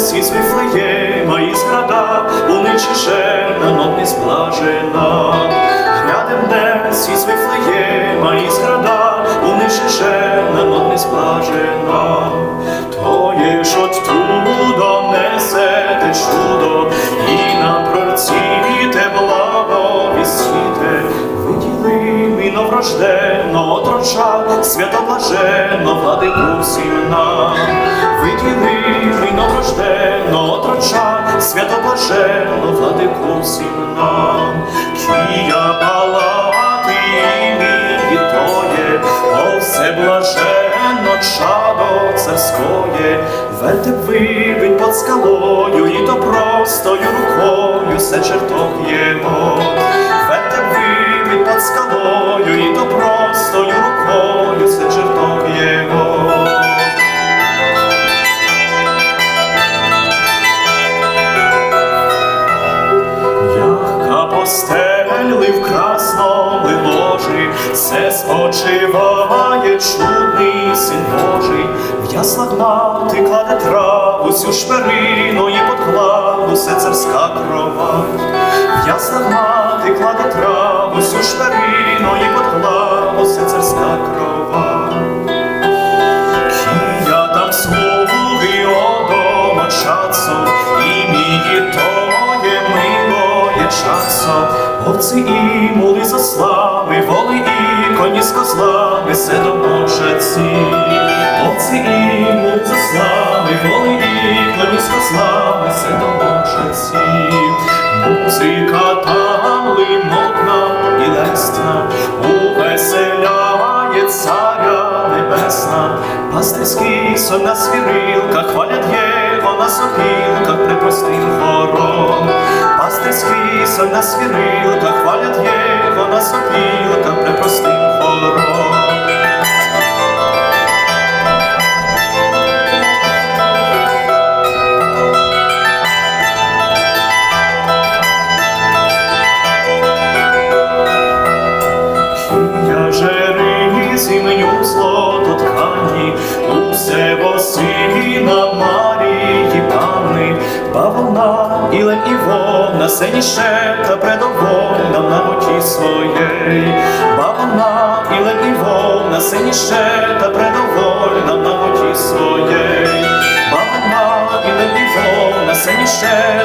із Вифлеєма, із зграда, уничижена, но не зблажена. Глядем десь з Вифлеєма, із зграда, уничижена, но не зблажена. Тое новорожденого отроча, святоблаженно владику всім нам. Виділи ми новорожденого отроча, святоблаженно владику всім нам. Кія палати імені тоє, о все блаженно чадо царськое, Вельте вибить под скалою, і то простою рукою все чертог його. В красному ложі, все спочиває чудний син Божий. В яслах мати кладе траву, сю шперину і подклав усе царська крова. В яслах мати кладе траву, сю шперину часо, овці і мули за слави, воли і коні з козлами, все домочаться. Овці і мули за слави, воли і коні з козлами, все домочаться. Музика там лимотна і лесна, увеселяє царя небесна, пастирський сон на свірилках, хвалять його на Пастирський сон на бавовна і лень і вовна, сеніше та предовольна в намоті своєї, Ілем і лень на сені шепта та предовольна в намоті своєї, Бабана, і лень і вовна, на сені предовольна